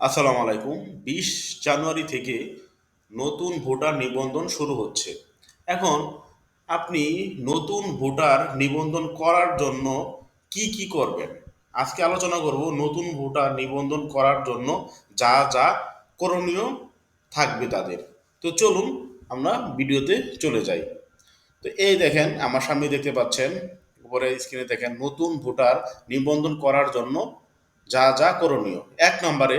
আসসালামু আলাইকুম। বিশ জানুয়ারি থেকে নতুন ভোটার নিবন্ধন শুরু হচ্ছে। এখন আপনি নতুন ভোটার নিবন্ধন করার জন্য কি কি করবেন? আজকে আলোচনা করব নতুন ভোটার নিবন্ধন করার জন্য যা যা করণীয় থাকবে তাদের। তো চলুন আমরা ভিডিওতে চলে যাই। তো এই দেখেন, আমার সামনে দেখতে পাচ্ছেন, উপরে স্ক্রিনে দেখেন, নতুন ভোটার নিবন্ধন করার জন্য যা যা করণীয়। এক নম্বরে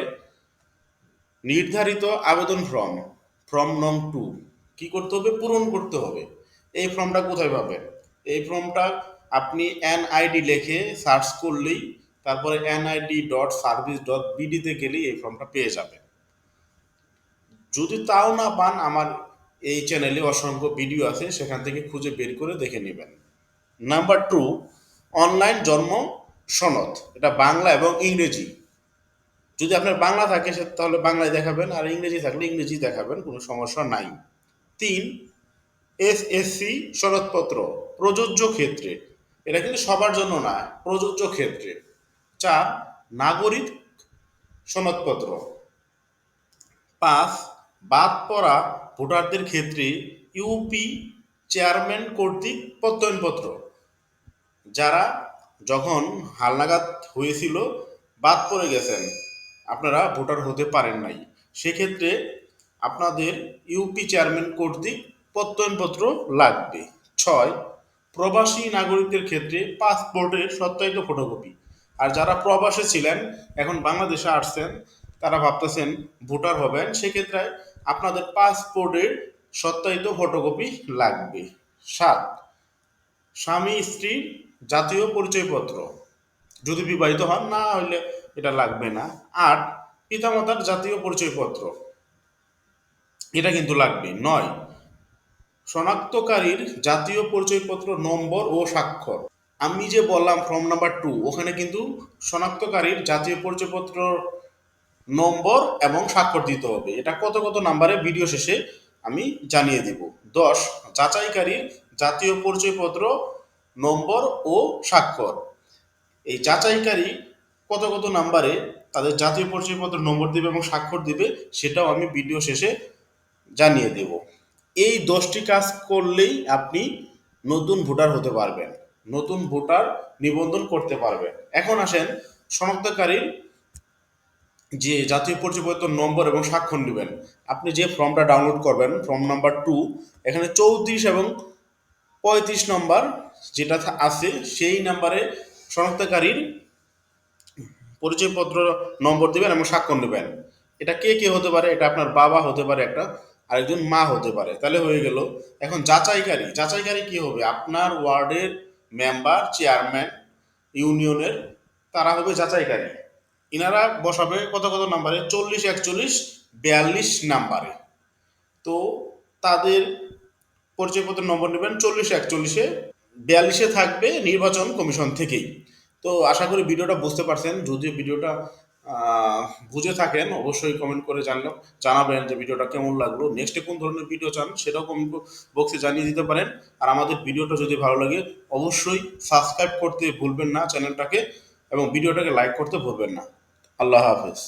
নির্ধারিত আবেদন ফর্ম ফর্ম নং টু কি করতে হবে? পূরণ করতে হবে। এই ফর্মটা কোথায় পাবেন? এই ফর্মটা আপনি এনআইডি লিখে সার্চ করলেই তারপরে এনআইডি ডট সার্ভিস ডট বিডিতে গেলেই এই ফর্মটা পেয়ে যাবেন। যদি তাও না পান, আমার এই চ্যানেলে অসংখ্য ভিডিও আছে, সেখান থেকে খুঁজে বের করে দেখে নেবেন। নাম্বার টু অনলাইন জন্ম সনদ। এটা বাংলা এবং ইংরেজি। যদি আপনার বাংলা থাকে, সে তাহলে বাংলায় দেখাবেন, আর ইংরেজি থাকলে ইংরেজি দেখাবেন, কোনো সমস্যা নাই। তিন এস এসসি সনদপত্র প্রযোজ্য ক্ষেত্রে। এটা কিন্তু সবার জন্য না, প্রযোজ্য ক্ষেত্রে। চার, নাগরিক সনদপত্র। পাঁচ, বাদ পড়া ভোটারদের ক্ষেত্রে ইউপি চেয়ারম্যান কর্তৃক প্রত্যয়নপত্র। যারা যখন হালনাগাদ হয়েছিল, বাদ পড়ে গেছেন আপনারা ভোটার হতে পারেন নাই। সেক্ষেত্রে আপনাদের ইউপি চেয়ারম্যান কর্তৃক প্রত্যয়নপত্র লাগবে। ছয়, প্রবাসী নাগরিকদের ক্ষেত্রে পাসপোর্টের সত্যায়িত ফটোকপি আর যারা প্রবাসে ছিলেন, এখন বাংলাদেশে আসছেন, তারা ভাবতেছেন ভোটার হবেন, সেক্ষেত্রে আপনাদের পাসপোর্টের সত্যায়িত ফটোকপি লাগবে। সাত স্বামী স্ত্রী জাতীয় পরিচয়পত্র। যদি বিবাহিত হন, না হইলে এটা লাগবে না। আট, পিতামাতার জাতীয় পরিচয়পত্র। এটা কিন্তু লাগবে নয়, শনাক্তকারীর জাতীয় পরিচয়পত্র নম্বর ও স্বাক্ষর। আমি যে বললাম ফর্ম নাম্বার টু ওখানে কিন্তু শনাক্তকারীর জাতীয় পরিচয়পত্র নম্বর এবং স্বাক্ষর দিতে হবে। এটা কত কত নাম্বারে ভিডিও শেষে আমি জানিয়ে দেব। দশ, যাচাইকারীর জাতীয় পরিচয়পত্র নম্বর ও স্বাক্ষর। এই যাচাইকারী কত কত নাম্বারে তাদের জাতীয় পরিচয়পত্র, নম্বর দিবে এবং স্বাক্ষর দিবে, সেটাও আমি ভিডিও শেষে জানিয়ে দেব। এই দশটি কাজ করলেই আপনি নতুন ভোটার হতে পারবেন, নতুন ভোটার নিবন্ধন করতে পারবেন। এখন আসেন শনাক্তকারীর যে জাতীয় পরিচয়পত্র, নম্বর এবং স্বাক্ষর নেবেন। আপনি যে ফর্মটা ডাউনলোড করবেন, ফর্ম নাম্বার টু এখানে চৌত্রিশ এবং পঁয়ত্রিশ নম্বর যেটা আছে, সেই নাম্বারে শনাক্তকারীর পরিচয়পত্র নম্বর দিবেন এবং স্বাক্ষর নেবেন। এটা কে কে হতে পারে? এটা আপনার বাবা হতে পারে, একটা আরেকজন মা হতে পারে। তাহলে হয়ে গেল, এখন যাচাইকারী যাচাইকারী কি হবে? আপনার ওয়ার্ডের মেম্বার, চেয়ারম্যান, ইউনিয়নের, তারা হবে যাচাইকারী। ইনারা বসাবে কত কত নাম্বারে? চল্লিশ, একচল্লিশ, বিয়াল্লিশ নাম্বারে। তো তাদের পরিচয়পত্র নম্বর নেবেন চল্লিশ, একচল্লিশে। বিয়াল্লিশে থাকবে নির্বাচন কমিশন থেকেই। তো আশা করি ভিডিওটা বুঝতে পারছেন। যদি ভিডিওটা বুঝে থাকেন, অবশ্যই কমেন্ট করে জানলাম জানাবেন যে ভিডিওটা কেমন লাগল। নেক্সটে কোন ধরনের ভিডিও চান, সেটাও কমেন্ট বক্সে জানিয়ে দিতে পারেন। আর আমাদের ভিডিওটা যদি ভালো লাগে, অবশ্যই সাবস্ক্রাইব করতে ভুলবেন না চ্যানেলটাকে এবং ভিডিওটাকে লাইক করতে ভুলবেন না। আল্লাহ হাফেজ।